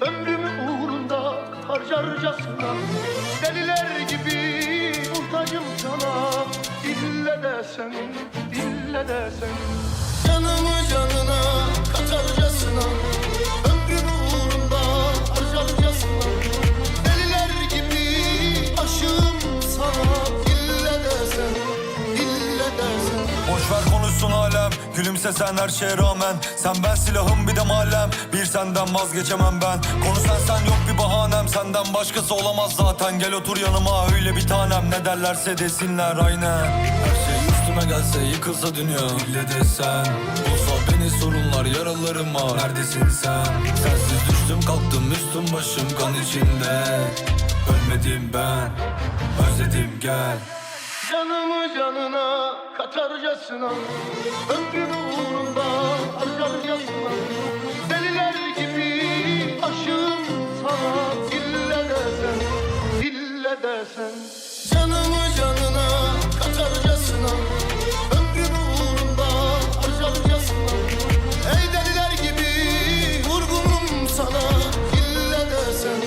Ömrümü uğrunda harcarcasına Deliler gibi muhtacım sana İlle desen, ille desen Canımı canına katarcasına Ömrümü uğrunda harcarcasına Deliler gibi aşığım sana İlle desen, ille desen Boş ver konuşsun alem. Gülümse sen her şeye rağmen. Sen ben silahım bir de mahallem senden vazgeçemem ben. Konu sen sen yok bir bahanem Senden başkası olamaz zaten. Gel otur yanıma öyle bir tanem. Ne derlerse desinler aynen. Her şey üstüme gelse yıkılsa dünya. İlle desen Olsa beni sorunlar yaralarım var. Neredesin sen? Sensiz düştüm kalktım üstüm başım kan içinde. Ölmedim ben Özledim gel. Canımı canına katarcasına. Ömrümü Canımı canına katarcasına Ömrümü uğrunda harcarcasına. Ey deliler gibi vurgunum sana İlle desen,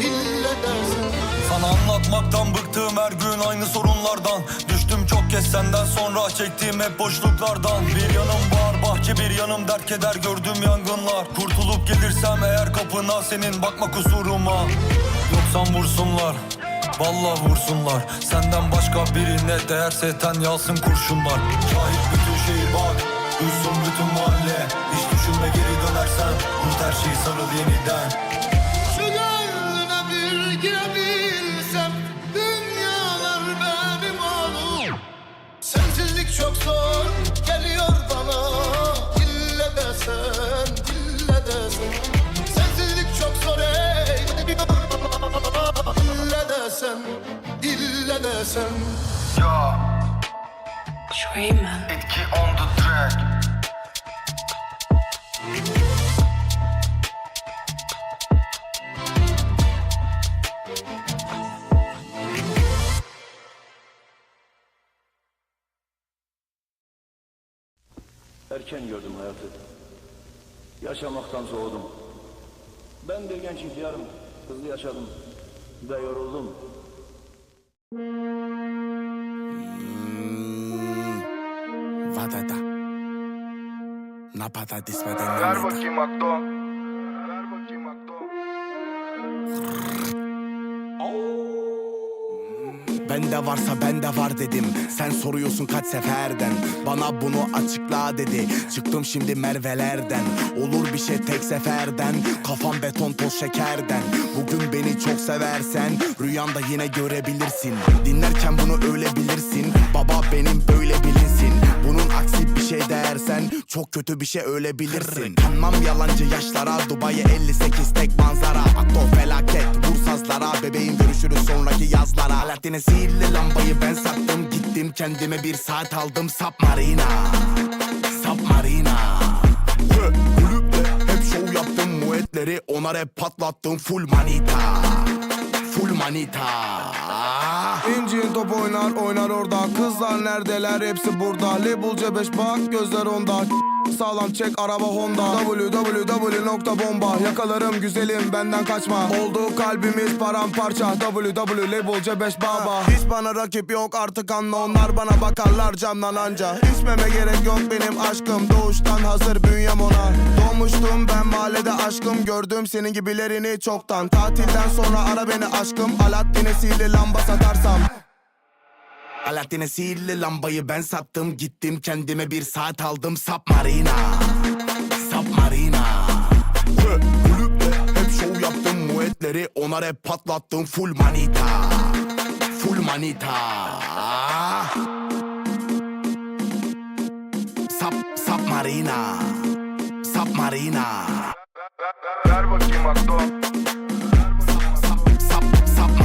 ille desen Sana anlatmaktan bıktım her gün aynı sorunlardan. Düştüm çok kez senden sonra çektiğim hep boşluklardan. Bir yanım var bahçe bir yanım dert keder gördüğüm yangınlar. Kurtulup gelirsem eğer kapına senin bakma kusuruma. Yoksan vursunlar Vallahi vursunlar. Senden başka birine değerse ten yalsın kurşunlar. Şahit bütün şehir bak Duysun bütün mahalle. Hiç düşünme geri dönersen Kurt her şeyi sarıl yeniden. Şu gönlüne bir girebilsem desen Ya Dreamer. etki on the track Erken gördüm hayatı. Yaşamaktan soğudum. Ben bir genç ihtiyarım. Hızlı yaşadım. Ve yoruldum. Napada dismeden Ver nameda bakayım Bende varsa bende var dedim. Sen soruyorsun kaç seferden? Bana bunu açıkla dedi. Çıktım şimdi Merve'lerden. Olur bir şey tek seferden. Kafam beton toz şekerden. Bugün beni çok seversen Rüyanda yine görebilirsin. Dinlerken bunu öyle bilirsin Baba benim böyle bilinsin. Bunun aksi bir şey dersen Çok kötü bir şey öyle bilirsin Kanmam yalancı yaşlara Dubai 58 tek manzara. Akto felaket vur sazlara Bebeğim görüşürüz sonraki yazlara. Alaaddin'e sihirli lambayı ben sattım Gittim kendime bir saat aldım. Submarina Submarina. Hı, Kulüpte hep şov yaptım Muetleri onar hep patlattım. Full manita Full manita. İncin top oynar oynar orada. Kızlar neredeler? Hepsi burada. Label C5 bak gözler onda Sağlam çek araba Honda. Www.bomba Yakalarım güzelim benden kaçma. Oldu kalbimiz paramparça. Www label C5 baba. Hiç bana rakip yok artık anla. Onlar bana bakarlar camdan anca. İçmeme gerek yok benim aşkım. Doğuştan hazır bünyem ona. Doğmuştum ben mahallede aşkım. Gördüm senin gibilerini çoktan. Tatilden sonra ara beni aşkım. Alaaddin'e sihirli lamba satarsam Alaaddin'e sihirli lambayı ben sattım. Gittim kendime bir saat aldım. Sap Marina Sap kulüpte hep şov yaptım. Muetleri ona rap patlattım. Full manita. Full manita. Sap, sap Marina Sap Marina Ver bakayım Akdo Sap, sap,